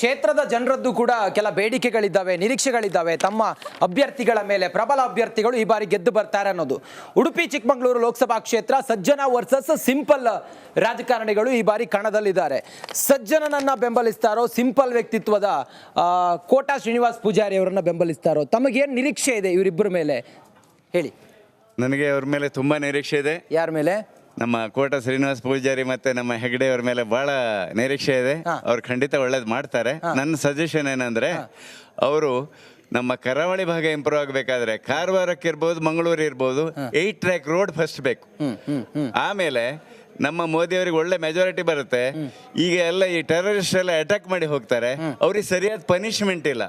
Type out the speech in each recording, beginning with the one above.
ಕ್ಷೇತ್ರದ ಜನರದ್ದು ಕೂಡ ಕೆಲ ಬೇಡಿಕೆಗಳಿದ್ದಾವೆ ನಿರೀಕ್ಷೆಗಳಿದ್ದಾವೆ. ತಮ್ಮ ಅಭ್ಯರ್ಥಿಗಳ ಮೇಲೆ ಪ್ರಬಲ ಅಭ್ಯರ್ಥಿಗಳು ಈ ಬಾರಿ ಗೆದ್ದು ಬರ್ತಾರೆ ಅನ್ನೋದು. ಉಡುಪಿ ಚಿಕ್ಕಮಗಳೂರು ಲೋಕಸಭಾ ಕ್ಷೇತ್ರ ಸಜ್ಜನ ವರ್ಸಸ್ ಸಿಂಪಲ್ ರಾಜಕಾರಣಿಗಳು ಈ ಬಾರಿ ಕಣದಲ್ಲಿದ್ದಾರೆ. ಸಜ್ಜನನನ್ನ ಬೆಂಬಲಿಸ್ತಾರೋ ಸಿಂಪಲ್ ವ್ಯಕ್ತಿತ್ವದ ಕೋಟಾ ಶ್ರೀನಿವಾಸ್ ಪೂಜಾರಿ ಅವರನ್ನ ಬೆಂಬಲಿಸ್ತಾರೋ? ತಮಗೇನು ನಿರೀಕ್ಷೆ ಇದೆ ಇವರಿಬ್ಬರ ಮೇಲೆ? ಹೇಳಿ. ನನಗೆ ಅವ್ರ ಮೇಲೆ ತುಂಬಾ ನಿರೀಕ್ಷೆ ಇದೆ. ಯಾರ ಮೇಲೆ? ನಮ್ಮ ಕೋಟ ಶ್ರೀನಿವಾಸ್ ಪೂಜಾರಿ ಮತ್ತೆ ನಮ್ಮ ಹೆಗಡೆ ಅವ್ರ ಮೇಲೆ ಬಹಳ ನಿರೀಕ್ಷೆ ಇದೆ. ಅವ್ರು ಖಂಡಿತ ಒಳ್ಳೇದು ಮಾಡ್ತಾರೆ. ನನ್ನ ಸಜೆಷನ್ ಏನಂದ್ರೆ ಅವರು ನಮ್ಮ ಕರಾವಳಿ ಭಾಗ ಇಂಪ್ರೂವ್ ಆಗಬೇಕಾದ್ರೆ ಕಾರವಾರಕ್ಕೆ ಇರ್ಬೋದು ಮಂಗಳೂರು ಇರ್ಬೋದು ಏಟ್ ಟ್ರ್ಯಾಕ್ ರೋಡ್ ಫಸ್ಟ್ ಬೇಕು ಆಮೇಲೆ ನಮ್ಮ ಮೋದಿ ಅವರಿಗೆ ಒಳ್ಳೆ ಮೆಜಾರಿಟಿ ಬರುತ್ತೆ. ಈಗ ಎಲ್ಲ ಈ ಟೆರರಿಸ್ಟ್ ಎಲ್ಲ ಅಟ್ಯಾಕ್ ಮಾಡಿ ಹೋಗ್ತಾರೆ. ಅವ್ರಿಗೆ ಸರಿಯಾದ ಪನಿಷ್ಮೆಂಟ್ ಇಲ್ಲ.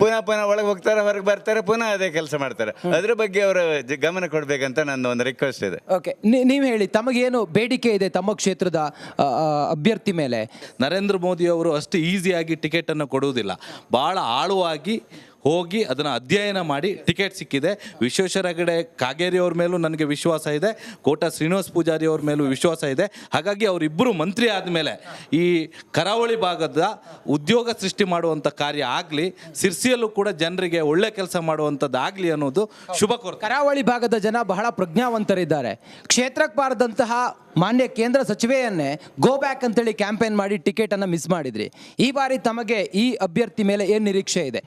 ಪುನಃ ಪುನಃ ಒಳಗೆ ಹೋಗ್ತಾರೆ ಹೊರಗೆ ಬರ್ತಾರೆ ಪುನಃ ಅದೇ ಕೆಲಸ ಮಾಡ್ತಾರೆ. ಅದ್ರ ಬಗ್ಗೆ ಅವರು ಗಮನ ಕೊಡ್ಬೇಕಂತ ನನ್ನ ಒಂದು ರಿಕ್ವೆಸ್ಟ್ ಇದೆ. ಓಕೆ ನೀವು ಹೇಳಿ ತಮಗೇನು ಬೇಡಿಕೆ ಇದೆ ತಮ್ಮ ಕ್ಷೇತ್ರದ ಅಭ್ಯರ್ಥಿ ಮೇಲೆ? ನರೇಂದ್ರ ಮೋದಿ ಅವರು ಅಷ್ಟು ಈಸಿಯಾಗಿ ಟಿಕೆಟನ್ನು ಕೊಡುವುದಿಲ್ಲ. ಭಾಳ ಆಳವಾಗಿ ಹೋಗಿ ಅದನ್ನು ಅಧ್ಯಯನ ಮಾಡಿ ಟಿಕೆಟ್ ಸಿಕ್ಕಿದೆ. ವಿಶ್ವೇಶ್ವರ ಹೆಗಡೆ ಕಾಗೇರಿ ಅವ್ರ ಮೇಲೂ ನನಗೆ ವಿಶ್ವಾಸ ಇದೆ. ಕೋಟ ಶ್ರೀನಿವಾಸ್ ಪೂಜಾರಿ ಅವ್ರ ಮೇಲೂ ವಿಶ್ವಾಸ ಇದೆ. ಹಾಗಾಗಿ ಅವರಿಬ್ಬರು ಮಂತ್ರಿ ಆದಮೇಲೆ ಈ ಕರಾವಳಿ ಭಾಗದ ಉದ್ಯೋಗ ಸೃಷ್ಟಿ ಮಾಡುವಂಥ ಕಾರ್ಯ ಆಗಲಿ, ಸಿರ್ಸಿಯಲ್ಲೂ ಕೂಡ ಜನರಿಗೆ ಒಳ್ಳೆ ಕೆಲಸ ಮಾಡುವಂಥದ್ದಾಗಲಿ ಅನ್ನೋದು ಶುಭ ಕರಾವಳಿ ಭಾಗದ ಜನ ಬಹಳ ಪ್ರಜ್ಞಾವಂತರಿದ್ದಾರೆ. ಕ್ಷೇತ್ರಕ್ಕೆ ಬಾರದಂತಹ ಮಾನ್ಯ ಕೇಂದ್ರ ಸಚಿವೆಯನ್ನೇ ಗೋ ಬ್ಯಾಕ್ ಅಂತೇಳಿ ಕ್ಯಾಂಪೇನ್ ಮಾಡಿ ಟಿಕೆಟನ್ನು ಮಿಸ್ ಮಾಡಿದ್ರಿ. ಈ ಬಾರಿ ತಮಗೆ ಈ ಅಭ್ಯರ್ಥಿ ಮೇಲೆ ಏನು ನಿರೀಕ್ಷೆ ಇದೆ?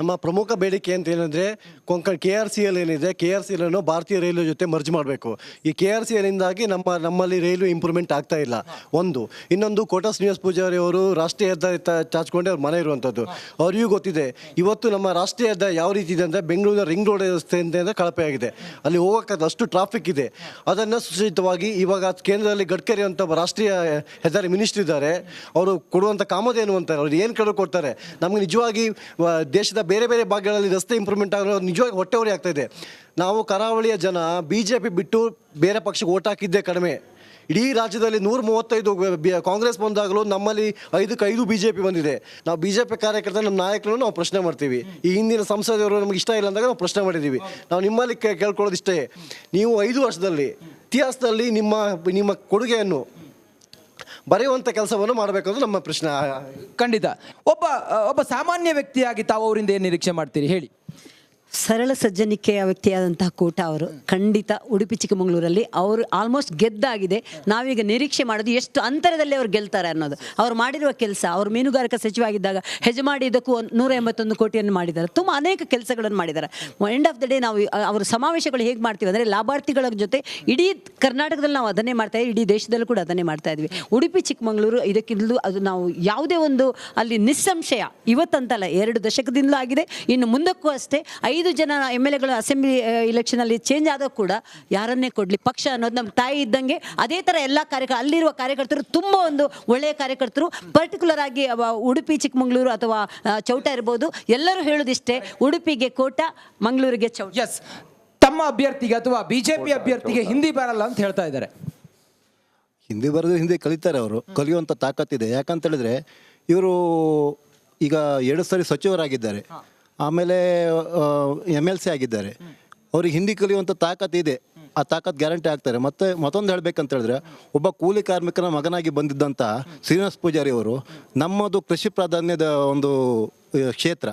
ನಮ್ಮ ಪ್ರಮುಖ ಬೇಡಿಕೆ ಅಂತ ಏನಂದರೆ Konkan K R C L ಏನಿದೆ ಕೆ ಆರ್ ಸಿ ಎಲ್ ಭಾರತೀಯ ರೈಲ್ವೆ ಜೊತೆ ಮರ್ಜ್ ಮಾಡಬೇಕು. ಈ ಕೆ ಆರ್ ಸಿ ಎಲ್ಲಿಂದಾಗಿ ನಮ್ಮ, ನಮ್ಮಲ್ಲಿ ರೈಲ್ವೆ ಇಂಪ್ರೂವ್ಮೆಂಟ್ ಆಗ್ತಾ ಇಲ್ಲ. ಒಂದು. ಇನ್ನೊಂದು ಕೋಟಾ ಶ್ರೀನಿವಾಸ ಪೂಜಾರಿ ಅವರು ರಾಷ್ಟ್ರೀಯ ಹೆದ್ದಾರಿ ಚಾಚಿಕೊಂಡೆ ಅವ್ರ ಮನೆ ಇರುವಂಥದ್ದು ಅವರಿಗೂ ಗೊತ್ತಿದೆ. ಇವತ್ತು ನಮ್ಮ ರಾಷ್ಟ್ರೀಯ ಹೆದ್ದಾರಿ ಯಾವ ರೀತಿ ಇದೆ ಅಂದರೆ ಬೆಂಗಳೂರಿನ ರಿಂಗ್ ರೋಡ್ ವ್ಯವಸ್ಥೆಯಿಂದ ಕಳಪೆ ಆಗಿದೆ. ಅಲ್ಲಿ ಹೋಗೋಕ್ಕೆ ಅಷ್ಟು ಟ್ರಾಫಿಕ್ ಇದೆ. ಅದನ್ನು ಸುಸಜ್ಜಿತವಾಗಿ ಇವಾಗ ಕೇಂದ್ರದಲ್ಲಿ ಗಡ್ಕರಿ ಅಂತ ರಾಷ್ಟ್ರೀಯ ಹೆದ್ದಾರಿ ಮಿನಿಸ್ಟರ್ ಇದ್ದಾರೆ. ಅವರು ಕೊಡುವಂಥ ಕಾಮದೇನು ಅಂತಾರೆ. ಅವ್ರು ಏನು ಕಡೆ ಕೊಡ್ತಾರೆ. ನಮಗೆ ನಿಜವಾಗಿ ದೇಶದ ಬೇರೆ ಬೇರೆ ಭಾಗಗಳಲ್ಲಿ ರಸ್ತೆ ಇಂಪ್ರೂವ್ಮೆಂಟ್ ಆಗೋ ನಿಜವಾಗಿ ಹೊಟ್ಟೆವರಿ ಆಗ್ತಾ ಇದೆ. ನಾವು ಕರಾವಳಿಯ ಜನ ಬಿ ಜೆ ಪಿ ಬಿಟ್ಟು ಬೇರೆ ಪಕ್ಷಕ್ಕೆ ಓಟ್ ಹಾಕಿದ್ದೇ ಕಡಿಮೆ. ಇಡೀ ರಾಜ್ಯದಲ್ಲಿ ನೂರ ಮೂವತ್ತೈದು ಕಾಂಗ್ರೆಸ್ ಬಂದಾಗಲೂ ನಮ್ಮಲ್ಲಿ ಐದಕ್ಕೆ ಐದು ಬಿ ಜೆ ಪಿ ಬಂದಿದೆ. ನಾವು ಬಿ ಜೆ ಪಿ ಕಾರ್ಯಕರ್ತ ನಮ್ಮ ನಾಯಕರನ್ನು ನಾವು ಪ್ರಶ್ನೆ ಮಾಡ್ತೀವಿ. ಈ ಹಿಂದಿನ ಸಂಸದರು ನಮ್ಗೆ ಇಷ್ಟ ಇಲ್ಲ ಅಂದಾಗ ನಾವು ಪ್ರಶ್ನೆ ಮಾಡಿದ್ದೀವಿ. ನಾವು ನಿಮ್ಮಲ್ಲಿ ಕೇಳ್ಕೊಳ್ಳೋದಿಷ್ಟೇ. ಕೇಳ್ಕೊಳ್ಳೋದು ಇಷ್ಟೇ ನೀವು ಐದು ವರ್ಷದಲ್ಲಿ ಇತಿಹಾಸದಲ್ಲಿ ನಿಮ್ಮ ನಿಮ್ಮ ಕೊಡುಗೆಯನ್ನು ಬರೆಯುವಂಥ ಕೆಲಸವನ್ನು ಮಾಡಬೇಕಂದ್ರೆ ನಮ್ಮ ಪ್ರಶ್ನೆ. ಖಂಡಿತ. ಒಬ್ಬ ಒಬ್ಬ ಸಾಮಾನ್ಯ ವ್ಯಕ್ತಿಯಾಗಿ ತಾವು ಅವರಿಂದ ಏನು ನಿರೀಕ್ಷೆ ಮಾಡ್ತೀರಿ? ಹೇಳಿ. ಸರಳ ಸಜ್ಜನಿಕೆಯ ವ್ಯಕ್ತಿಯಾದಂತಹ ಕೂಟ ಅವರು ಖಂಡಿತ ಉಡುಪಿ ಚಿಕ್ಕಮಗಳೂರಲ್ಲಿ ಅವರು ಆಲ್ಮೋಸ್ಟ್ ಗೆದ್ದಾಗಿದೆ. ನಾವೀಗ ನಿರೀಕ್ಷೆ ಮಾಡೋದು ಎಷ್ಟು ಅಂತರದಲ್ಲಿ ಅವರು ಗೆಲ್ತಾರೆ ಅನ್ನೋದು. ಅವ್ರು ಮಾಡಿರುವ ಕೆಲಸ, ಅವರು ಮೀನುಗಾರಿಕಾ ಸಚಿವ ಆಗಿದ್ದಾಗ ಹೆಜಮಾಡಿ ಇದಕ್ಕೂ ನೂರ ಎಂಬತ್ತೊಂದು ಕೋಟಿಯನ್ನು ಮಾಡಿದ್ದಾರೆ. ತುಂಬ ಅನೇಕ ಕೆಲಸಗಳನ್ನು ಮಾಡಿದ್ದಾರೆ. ಎಂಡ್ ಆಫ್ ದ ಡೇ ನಾವು ಅವರು ಸಮಾವೇಶಗಳು ಹೇಗೆ ಮಾಡ್ತೀವಿ ಅಂದರೆ ಲಾಭಾರ್ಥಿಗಳ ಜೊತೆ ಇಡೀ ಕರ್ನಾಟಕದಲ್ಲಿ ನಾವು ಅದನ್ನೇ ಮಾಡ್ತಾ ಇದ್ದೀವಿ, ಇಡೀ ದೇಶದಲ್ಲೂ ಕೂಡ ಅದನ್ನೇ ಮಾಡ್ತಾ ಇದ್ವಿ ಉಡುಪಿ ಚಿಕ್ಕಮಗಳೂರು ಇದಕ್ಕಿಂತಲೂ ಅದು ನಾವು ಯಾವುದೇ ಒಂದು ಅಲ್ಲಿ ನಿಸ್ಸಂಶಯ ಇವತ್ತಂತಲ್ಲ, ಎರಡು ದಶಕದಿಂದಲೂ ಆಗಿದೆ. ಇನ್ನು ಮುಂದಕ್ಕೂ ಅಷ್ಟೇ, ಐದು ಜನ ಎಂ ಎಲ್ ಎಗಳು ಅಸೆಂಬ್ಲಿ ಇಲೆಕ್ಷನಲ್ಲಿ ಚೇಂಜ್ ಆದರೂ ಕೂಡ ಯಾರನ್ನೇ ಕೊಡಲಿ ಪಕ್ಷ ಅನ್ನೋದು ನಮ್ಮ ತಾಯಿ ಇದ್ದಂಗೆ ಅದೇ ಥರ ಎಲ್ಲ ಕಾರ್ಯಕರ್ತರು ಅಲ್ಲಿರುವ ಕಾರ್ಯಕರ್ತರು ತುಂಬ ಒಂದು ಒಳ್ಳೆಯ ಕಾರ್ಯಕರ್ತರು. ಪರ್ಟಿಕ್ಯುಲರ್ ಆಗಿ ಅವ ಉಡುಪಿ ಚಿಕ್ಕಮಗಳೂರು ಅಥವಾ ಚೌಟ ಇರ್ಬೋದು. ಎಲ್ಲರೂ ಹೇಳೋದಿಷ್ಟೇ ಉಡುಪಿಗೆ ಕೋಟ ಮಂಗಳೂರಿಗೆ ಚೌಟ. ಎಸ್ ತಮ್ಮ ಅಭ್ಯರ್ಥಿಗೆ ಅಥವಾ ಬಿಜೆಪಿ ಅಭ್ಯರ್ಥಿಗೆ ಹಿಂದಿ ಬರಲ್ಲ ಅಂತ ಹೇಳ್ತಾ ಇದ್ದಾರೆ. ಹಿಂದಿ ಬರೆದು ಹಿಂದಿ ಕಲಿತಾರೆ ಅವರು. ಕಲಿಯುವಂಥ ತಾಕತ್ತಿದೆ. ಯಾಕಂತ ಹೇಳಿದ್ರೆ ಇವರು ಈಗ ಎರಡು ಸರಿ ಸಚಿವರಾಗಿದ್ದಾರೆ. ಆಮೇಲೆ ಎಂ ಎಲ್ ಸಿ ಆಗಿದ್ದಾರೆ. ಅವ್ರಿಗೆ ಹಿಂದಿ ಕಲಿಯುವಂಥ ತಾಕತ್ ಇದೆ. ಆ ತಾಕತ್ ಗ್ಯಾರಂಟಿ ಆಗ್ತಾರೆ. ಮತ್ತೆ ಮತ್ತೊಂದು ಹೇಳ್ಬೇಕಂತ ಹೇಳಿದ್ರೆ, ಒಬ್ಬ ಕೂಲಿ ಕಾರ್ಮಿಕನ ಮಗನಾಗಿ ಬಂದಿದ್ದಂಥ ಶ್ರೀನಿವಾಸ ಪೂಜಾರಿ ಅವರು, ನಮ್ಮದು ಕೃಷಿ ಪ್ರಾಧಾನ್ಯದ ಒಂದು ಕ್ಷೇತ್ರ.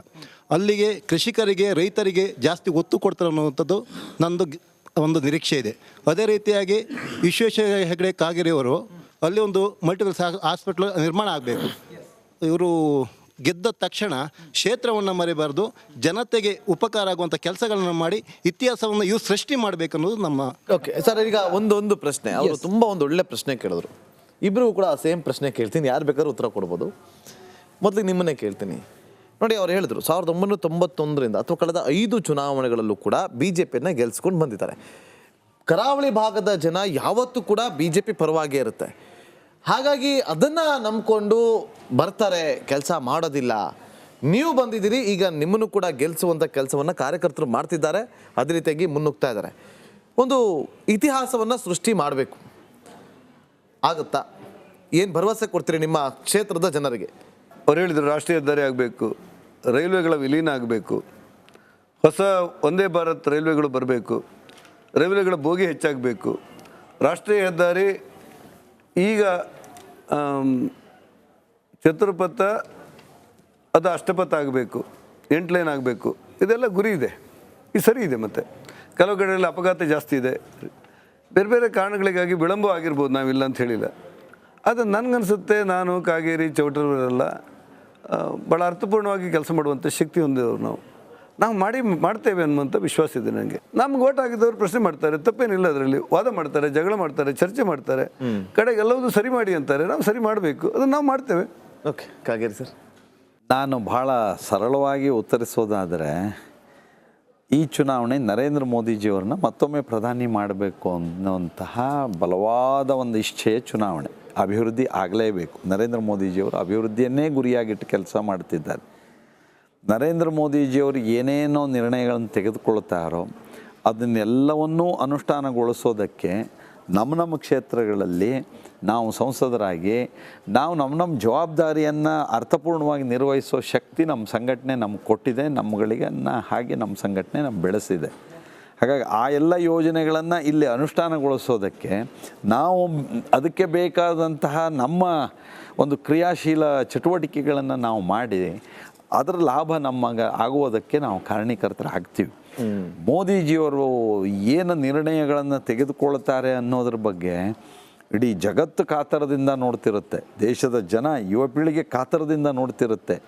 ಅಲ್ಲಿಗೆ ಕೃಷಿಕರಿಗೆ, ರೈತರಿಗೆ ಜಾಸ್ತಿ ಒತ್ತು ಕೊಡ್ತಾರೆ ಅನ್ನುವಂಥದ್ದು ನಂದು ಒಂದು ನಿರೀಕ್ಷೆ ಇದೆ. ಅದೇ ರೀತಿಯಾಗಿ ವಿಶ್ವೇಶ್ವರ ಹೆಗಡೆ ಕಾಗೇರಿಯವರು ಅಲ್ಲಿ ಒಂದು ಮಲ್ಟಿಪಲ್ ಹಾಸ್ಪಿಟ್ಲ್ ನಿರ್ಮಾಣ ಆಗಬೇಕು. ಇವರು ಗೆದ್ದ ತಕ್ಷಣ ಕ್ಷೇತ್ರವನ್ನು ಮರಿಬಾರ್ದು ಜನತೆಗೆ ಉಪಕಾರ ಆಗುವಂಥ ಕೆಲಸಗಳನ್ನು ಮಾಡಿ ಇತಿಹಾಸವನ್ನು ಇವು ಸೃಷ್ಟಿ ಮಾಡಬೇಕನ್ನೋದು ನಮ್ಮ ಓಕೆ ಸರ್ ಈಗ ಒಂದು ಒಂದು ಪ್ರಶ್ನೆ. ಅವರು ತುಂಬ ಒಂದು ಒಳ್ಳೆ ಪ್ರಶ್ನೆ ಕೇಳಿದ್ರು. ಇಬ್ಬರೂ ಕೂಡ ಸೇಮ್ ಪ್ರಶ್ನೆ ಕೇಳ್ತೀನಿ. ಯಾರು ಬೇಕಾದ್ರೂ ಉತ್ತರ ಕೊಡ್ಬೋದು. ಮೊದಲಿಗೆ ನಿಮ್ಮನ್ನೇ ಕೇಳ್ತೀನಿ. ನೋಡಿ ಅವ್ರು ಹೇಳಿದ್ರು ಸಾವಿರದ ಒಂಬೈನೂರ ತೊಂಬತ್ತೊಂದರಿಂದ ಅಥವಾ ಕಳೆದ ಐದು ಚುನಾವಣೆಗಳಲ್ಲೂ ಕೂಡ ಬಿ ಜೆ ಪಿಯನ್ನು ಗೆಲ್ಸ್ಕೊಂಡು ಬಂದಿದ್ದಾರೆ. ಕರಾವಳಿ ಭಾಗದ ಜನ ಯಾವತ್ತೂ ಕೂಡ ಬಿ ಜೆ ಪಿ ಪರವಾಗೇ ಇರುತ್ತೆ. ಹಾಗಾಗಿ ಅದನ್ನು ನಂಬಿಕೊಂಡು ಬರ್ತಾರೆ, ಕೆಲಸ ಮಾಡೋದಿಲ್ಲ. ನೀವು ಬಂದಿದ್ದೀರಿ, ಈಗ ನಿಮ್ಮನ್ನು ಕೂಡ ಗೆಲ್ಲಿಸುವಂಥ ಕೆಲಸವನ್ನು ಕಾರ್ಯಕರ್ತರು ಮಾಡ್ತಿದ್ದಾರೆ. ಅದೇ ರೀತಿಯಾಗಿ ಮುನ್ನುಗ್ತಾ ಇದ್ದಾರೆ. ಒಂದು ಇತಿಹಾಸವನ್ನು ಸೃಷ್ಟಿ ಮಾಡಬೇಕು. ಆಗುತ್ತಾ? ಏನು ಭರವಸೆ ಕೊಡ್ತೀರಿ ನಿಮ್ಮ ಕ್ಷೇತ್ರದ ಜನರಿಗೆ? ಅವ್ರು ಹೇಳಿದರು ರಾಷ್ಟ್ರೀಯ ಹೆದ್ದಾರಿ ಆಗಬೇಕು, ರೈಲ್ವೆಗಳ ವಿಲೀನ ಆಗಬೇಕು. ಹೊಸ ಒಂದೇ ಭಾರತ್ ರೈಲ್ವೆಗಳು ಬರಬೇಕು. ರೈಲ್ವೆಗಳ ಬೋಗಿ ಹೆಚ್ಚಾಗಬೇಕು. ರಾಷ್ಟ್ರೀಯ ಹೆದ್ದಾರಿ ಈಗ ಚತುರ್ಪಥ, ಅದು ಅಷ್ಟಪಥ ಆಗಬೇಕು, ಎಂಟು ಲೈನ್ ಆಗಬೇಕು, ಇದೆಲ್ಲ ಗುರಿ ಇದೆ. ಇದು ಸರಿ ಇದೆ ಮತ್ತು. ಕೆಲವು ಕಡೆಗಳಲ್ಲಿ ಅಪಘಾತ ಜಾಸ್ತಿ ಇದೆ. ಬೇರೆ ಬೇರೆ ಕಾರಣಗಳಿಗಾಗಿ ವಿಳಂಬ ಆಗಿರ್ಬೋದು, ನಾವಿಲ್ಲ ಅಂತ ಹೇಳಿಲ್ಲ. ಅದು ನನಗನ್ಸುತ್ತೆ, ನಾನು ಕಾಗೇರಿ ಎಲ್ಲ ಭಾಳ ಅರ್ಥಪೂರ್ಣವಾಗಿ ಕೆಲಸ ಮಾಡುವಂಥ ಶಕ್ತಿ ಹೊಂದಿದವರು ನಾವು. ನಾವು ಮಾಡಿ ಮಾಡ್ತೇವೆ ಅನ್ನುವಂಥ ವಿಶ್ವಾಸ ಇದೆ ನನಗೆ. ನಮ್ಗೆ ಓಟ್ ಆಗಿದ್ದವರು ಪ್ರಶ್ನೆ ಮಾಡ್ತಾರೆ ತಪ್ಪೇನಿಲ್ಲ ಅದರಲ್ಲಿ. ವಾದ ಮಾಡ್ತಾರೆ ಜಗಳ ಮಾಡ್ತಾರೆ ಚರ್ಚೆ ಮಾಡ್ತಾರೆ. ಕಡೆಗೆ ಎಲ್ಲವೂ ಸರಿ ಮಾಡಿ ಅಂತಾರೆ ನಾವು ಸರಿ ಮಾಡಬೇಕು. ಅದನ್ನು ನಾವು ಮಾಡ್ತೇವೆ. Okay Kageri sir. ನಾನು ಬಹಳ ಸರಳವಾಗಿ ಉತ್ತರಿಸೋದಾದರೆ ಈ ಚುನಾವಣೆ ನರೇಂದ್ರ ಮೋದಿಜಿಯವ್ರನ್ನ ಮತ್ತೊಮ್ಮೆ ಪ್ರಧಾನಿ ಮಾಡಬೇಕು ಅನ್ನುವಂತಹ ಬಲವಾದ ಒಂದು ಇಚ್ಛೆಯ ಚುನಾವಣೆ. ಅಭಿವೃದ್ಧಿ ಆಗಲೇಬೇಕು. ನರೇಂದ್ರ ಮೋದಿಜಿಯವರು ಅಭಿವೃದ್ಧಿಯನ್ನೇ ಗುರಿಯಾಗಿಟ್ಟು ಕೆಲಸ ಮಾಡ್ತಿದ್ದಾರೆ. ನರೇಂದ್ರ ಮೋದಿಜಿಯವರು ಏನೇನೋ ನಿರ್ಣಯಗಳನ್ನು ತೆಗೆದುಕೊಳ್ತಾರೋ ಅದನ್ನೆಲ್ಲವನ್ನೂ ಅನುಷ್ಠಾನಗೊಳಿಸೋದಕ್ಕೆ ನಮ್ಮ ನಮ್ಮ ಕ್ಷೇತ್ರಗಳಲ್ಲಿ ನಾವು ಸಂಸದರಾಗಿ, ನಾವು ನಮ್ಮ ನಮ್ಮ ಜವಾಬ್ದಾರಿಯನ್ನು ಅರ್ಥಪೂರ್ಣವಾಗಿ ನಿರ್ವಹಿಸೋ ಶಕ್ತಿ ನಮ್ಮ ಸಂಘಟನೆ ನಮ್ಗೆ ಕೊಟ್ಟಿದೆ ನಮ್ಮಗಳಿಗೆ ಹಾಗೆ ನಮ್ಮ ಸಂಘಟನೆ ನಮ್ಮ ಬೆಳೆಸಿದೆ. ಹಾಗಾಗಿ ಆ ಎಲ್ಲ ಯೋಜನೆಗಳನ್ನು ಇಲ್ಲಿ ಅನುಷ್ಠಾನಗೊಳಿಸೋದಕ್ಕೆ ನಾವು ಅದಕ್ಕೆ ಬೇಕಾದಂತಹ ನಮ್ಮ ಒಂದು ಕ್ರಿಯಾಶೀಲ ಚಟುವಟಿಕೆಗಳನ್ನು ನಾವು ಮಾಡಿ ಅದರ ಲಾಭ ನಮಗೆ ಆಗುವುದಕ್ಕೆ ನಾವು ಕಾರಣೀಕರ್ತರಾಗ್ತೀವಿ. ಮೋದಿಜಿಯವರು ಏನು ನಿರ್ಣಯಗಳನ್ನು ತೆಗೆದುಕೊಳ್ತಾರೆ ಅನ್ನೋದ್ರ ಬಗ್ಗೆ ಇಡೀ ಜಗತ್ತು ಕಾತರದಿಂದ ನೋಡ್ತಿರುತ್ತೆ. ದೇಶದ ಜನ ಯುವ ಪೀಳಿಗೆ ಕಾತರದಿಂದ ನೋಡ್ತಿರುತ್ತೆ.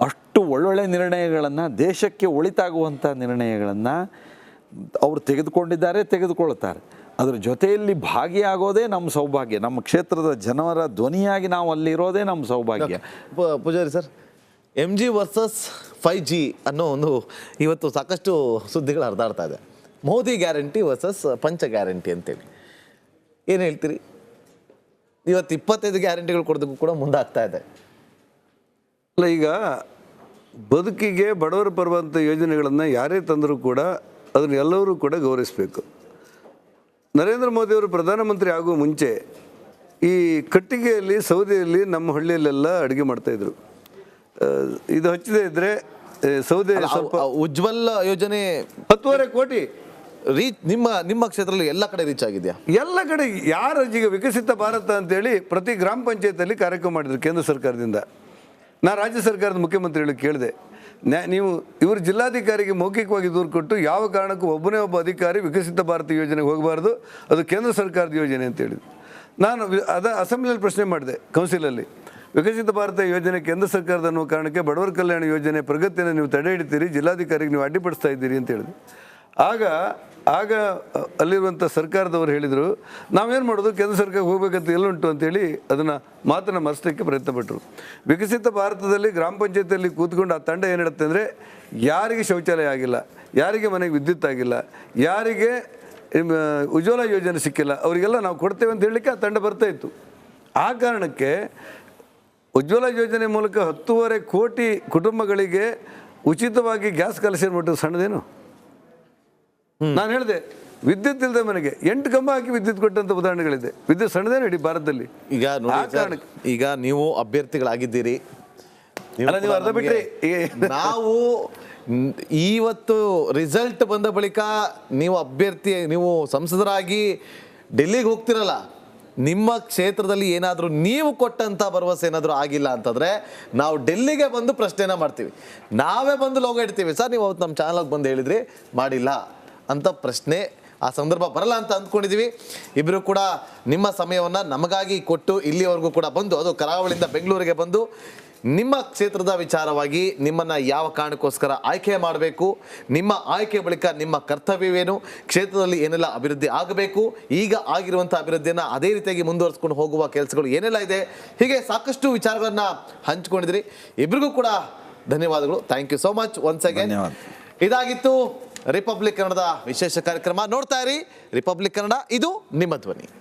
ಅಷ್ಟು ಒಳ್ಳೊಳ್ಳೆ ನಿರ್ಣಯಗಳನ್ನು ದೇಶಕ್ಕೆ ಒಳಿತಾಗುವಂಥ ನಿರ್ಣಯಗಳನ್ನು ಅವರು ತೆಗೆದುಕೊಂಡಿದ್ದಾರೆ ತೆಗೆದುಕೊಳ್ತಾರೆ. ಅದರ ಜೊತೆಯಲ್ಲಿ ಭಾಗಿಯಾಗೋದೇ ನಮ್ಮ ಸೌಭಾಗ್ಯ. ನಮ್ಮ ಕ್ಷೇತ್ರದ ಜನರ ಧ್ವನಿಯಾಗಿ ನಾವು ಅಲ್ಲಿರೋದೇ ನಮ್ಮ ಸೌಭಾಗ್ಯ. Poojary sir M G versus five G ಅನ್ನೋ ಒಂದು ಇವತ್ತು ಸಾಕಷ್ಟು ಸುದ್ದಿಗಳು ಹರಿದಾಡ್ತಾ ಇದೆ. ಮೋದಿ ಗ್ಯಾರಂಟಿ ವರ್ಸಸ್ ಪಂಚ ಗ್ಯಾರಂಟಿ ಅಂತೇಳಿ. ಏನು ಹೇಳ್ತೀರಿ? ಇವತ್ತು ಇಪ್ಪತ್ತೈದು ಗ್ಯಾರಂಟಿಗಳು ಕೊಡೋದಕ್ಕೂ ಕೂಡ ಮುಂದಾಗ್ತಾ ಇದೆ. ಅಲ್ಲ, ಈಗ ಬದುಕಿಗೆ ಬಡವರು ಬರುವಂಥ ಯೋಜನೆಗಳನ್ನು ಯಾರೇ ತಂದರೂ ಕೂಡ ಅದನ್ನು ಎಲ್ಲರೂ ಕೂಡ ಗೌರವಿಸಬೇಕು. ನರೇಂದ್ರ ಮೋದಿಯವರು ಪ್ರಧಾನಮಂತ್ರಿ ಆಗುವ ಮುಂಚೆ ಈ ಕಟ್ಟಿಗೆಯಲ್ಲಿ, ಸೌದೆಯಲ್ಲಿ ನಮ್ಮ ಹಳ್ಳಿಯಲ್ಲೆಲ್ಲ ಅಡುಗೆ ಮಾಡ್ತಾಯಿದ್ರು ಇದು ಹಚ್ಚದೇ ಇದ್ರೆ ಸೌದೆ ಸ್ವಲ್ಪ ಉಜ್ವಲ್ ಯೋಜನೆ ಹತ್ತುವರೆ ಕೋಟಿ. ರೀಚ್ ನಿಮ್ಮ ನಿಮ್ಮ ಕ್ಷೇತ್ರದಲ್ಲಿ ಎಲ್ಲ ಕಡೆ ರೀಚ್ ಆಗಿದೆಯಾ? ಎಲ್ಲ ಕಡೆ ಯಾರು ಈಗ ವಿಕಸಿತ ಭಾರತ ಅಂತೇಳಿ ಪ್ರತಿ ಗ್ರಾಮ ಪಂಚಾಯತಲ್ಲಿ ಕಾರ್ಯಕ್ರಮ ಮಾಡಿದ್ರು ಕೇಂದ್ರ ಸರ್ಕಾರದಿಂದ. ನಾ ರಾಜ್ಯ ಸರ್ಕಾರದ ಮುಖ್ಯಮಂತ್ರಿಗಳಿಗೆ ಕೇಳಿದೆ. ನೀವು ಇವರು ಜಿಲ್ಲಾಧಿಕಾರಿಗೆ ಮೌಖಿಕವಾಗಿ ದೂರು ಕೊಟ್ಟು ಯಾವ ಕಾರಣಕ್ಕೂ ಒಬ್ಬನೇ ಒಬ್ಬ ಅಧಿಕಾರಿ ವಿಕಸಿತ ಭಾರತ ಯೋಜನೆಗೆ ಹೋಗಬಾರ್ದು ಅದು ಕೇಂದ್ರ ಸರ್ಕಾರದ ಯೋಜನೆ ಅಂತ ಹೇಳಿದ್ರು ನಾನು ಅದ ಅಸೆಂಬ್ಲಿಯಲ್ಲಿ ಪ್ರಶ್ನೆ ಮಾಡಿದೆ ಕೌನ್ಸಿಲಲ್ಲಿ. ವಿಕಸಿತ ಭಾರತ ಯೋಜನೆ ಕೇಂದ್ರ ಸರ್ಕಾರದ ಅನ್ನೋ ಕಾರಣಕ್ಕೆ ಬಡವರ ಕಲ್ಯಾಣ ಯೋಜನೆ ಪ್ರಗತಿಯನ್ನು ನೀವು ತಡೆ ಹಿಡಿತೀರಿ, ಜಿಲ್ಲಾಧಿಕಾರಿಗೆ ನೀವು ಅಡ್ಡಿಪಡಿಸ್ತಾ ಇದ್ದೀರಿ ಅಂತ ಹೇಳಿದೆ ಆಗ ಆಗ ಅಲ್ಲಿರುವಂಥ ಸರ್ಕಾರದವರು ಹೇಳಿದರು, ನಾವೇನು ಮಾಡೋದು, ಕೇಂದ್ರ ಸರ್ಕಾರಕ್ಕೆ ಹೋಗ್ಬೇಕಂತ ಎಲ್ಲುಂಟು ಅಂತೇಳಿ ಅದನ್ನು ಮಾತನ್ನು ಮರೆಸಲಿಕ್ಕೆ ಪ್ರಯತ್ನ ಪಟ್ಟರು ವಿಕಸಿತ ಭಾರತದಲ್ಲಿ ಗ್ರಾಮ ಪಂಚಾಯತಿಯಲ್ಲಿ ಕೂತ್ಕೊಂಡು ಆ ತಂಡ ಏನು ಅಂದರೆ, ಯಾರಿಗೆ ಶೌಚಾಲಯ ಆಗಿಲ್ಲ, ಯಾರಿಗೆ ಮನೆಗೆ ವಿದ್ಯುತ್ ಆಗಿಲ್ಲ, ಯಾರಿಗೆ ಉಜ್ವಲ ಯೋಜನೆ ಸಿಕ್ಕಿಲ್ಲ, ಅವರಿಗೆಲ್ಲ ನಾವು ಕೊಡ್ತೇವೆ ಅಂತ ಹೇಳಲಿಕ್ಕೆ ಆ ತಂಡ ಬರ್ತಾ ಇತ್ತು. ಆ ಕಾರಣಕ್ಕೆ ಉಜ್ವಲ ಯೋಜನೆ ಮೂಲಕ ಹತ್ತೂವರೆ ಕೋಟಿ ಕುಟುಂಬಗಳಿಗೆ ಉಚಿತವಾಗಿ ಗ್ಯಾಸ್ ಕಲೆಕ್ಷನ್ ಮಾಡಿದ್ದು ಸಣ್ಣದೇನು? ನಾನು ಹೇಳಿದೆ ವಿದ್ಯುತ್ ಇಲ್ಲದೆ ಮನೆಗೆ ಎಂಟು ಕಂಬ ಹಾಕಿ ವಿದ್ಯುತ್ ಕೊಟ್ಟಂತ ಉದಾಹರಣೆಗಳಿದೆ. ವಿದ್ಯುತ್ ಸಣ್ಣದೇನು ಇಡೀ ಭಾರತದಲ್ಲಿ. ಈಗ ಈಗ ನೀವು ಅಭ್ಯರ್ಥಿಗಳಾಗಿದ್ದೀರಿ. ಅರ್ಧ ಬಿಟ್ರಿ. ನಾವು ಇವತ್ತು ರಿಸಲ್ಟ್ ಬಂದ ಬಳಿಕ ನೀವು ಅಭ್ಯರ್ಥಿ ನೀವು ಸಂಸದರಾಗಿ ಡೆಲ್ಲಿಗೆ ಹೋಗ್ತಿರಲ್ಲ. ನಿಮ್ಮ ಕ್ಷೇತ್ರದಲ್ಲಿ ಏನಾದರೂ ನೀವು ಕೊಟ್ಟಂಥ ಭರವಸೆ ಏನಾದರೂ ಆಗಿಲ್ಲ ಅಂತಂದರೆ ನಾವು ಡೆಲ್ಲಿಗೆ ಬಂದು ಪ್ರಶ್ನೆನ ಮಾಡ್ತೀವಿ. ನಾವೇ ಬಂದು ಲೋಗ ಇಡ್ತೀವಿ. ಸರ್, ನೀವು ಅವತ್ತು ನಮ್ಮ ಚಾನಲ್ಗೆ ಬಂದು ಹೇಳಿದ್ರಿ, ಮಾಡಿಲ್ಲ ಅಂತ ಪ್ರಶ್ನೆ ಆ ಸಂದರ್ಭ ಬರಲ್ಲ ಅಂತ ಅಂದ್ಕೊಂಡಿದ್ದೀವಿ ಇಬ್ಬರು ಕೂಡ ನಿಮ್ಮ ಸಮಯವನ್ನು ನಮಗಾಗಿ ಕೊಟ್ಟು ಇಲ್ಲಿವರೆಗೂ ಕೂಡ ಬಂದು, ಅದು ಕರಾವಳಿಯಿಂದ ಬೆಂಗಳೂರಿಗೆ ಬಂದು ನಿಮ್ಮ ಕ್ಷೇತ್ರದ ವಿಚಾರವಾಗಿ ನಿಮ್ಮನ್ನ ಯಾವ ಕಾರಣಕ್ಕೋಸ್ಕರ ಆಯ್ಕೆ ಮಾಡಬೇಕು? ನಿಮ್ಮ ಆಯ್ಕೆ ಬಳಿಕ ನಿಮ್ಮ ಕರ್ತವ್ಯವೇನು? ಕ್ಷೇತ್ರದಲ್ಲಿ ಏನೆಲ್ಲ ಅಭಿವೃದ್ಧಿ ಆಗಬೇಕು? ಈಗ ಆಗಿರುವಂಥ ಅಭಿವೃದ್ಧಿಯನ್ನ ಅದೇ ರೀತಿಯಾಗಿ ಮುಂದುವರಿಸ್ಕೊಂಡು ಹೋಗುವ ಕೆಲಸಗಳು ಏನೆಲ್ಲ ಇದೆ? ಹೀಗೆ ಸಾಕಷ್ಟು ವಿಚಾರಗಳನ್ನ ಹಂಚಿಕೊಂಡಿದ್ರಿ ಇಬ್ರಿಗೂ ಕೂಡ ಧನ್ಯವಾದಗಳು. Thank you so much once again ಧನ್ಯವಾದ. ಇದಾಗಿತ್ತು ರಿಪಬ್ಲಿಕ್ ಕನ್ನಡದ ವಿಶೇಷ ಕಾರ್ಯಕ್ರಮ. ನೋಡ್ತಾ ಇರಿ ರಿಪಬ್ಲಿಕ್ ಕನ್ನಡ ಇದು ನಿಮ್ಮ ಧ್ವನಿ.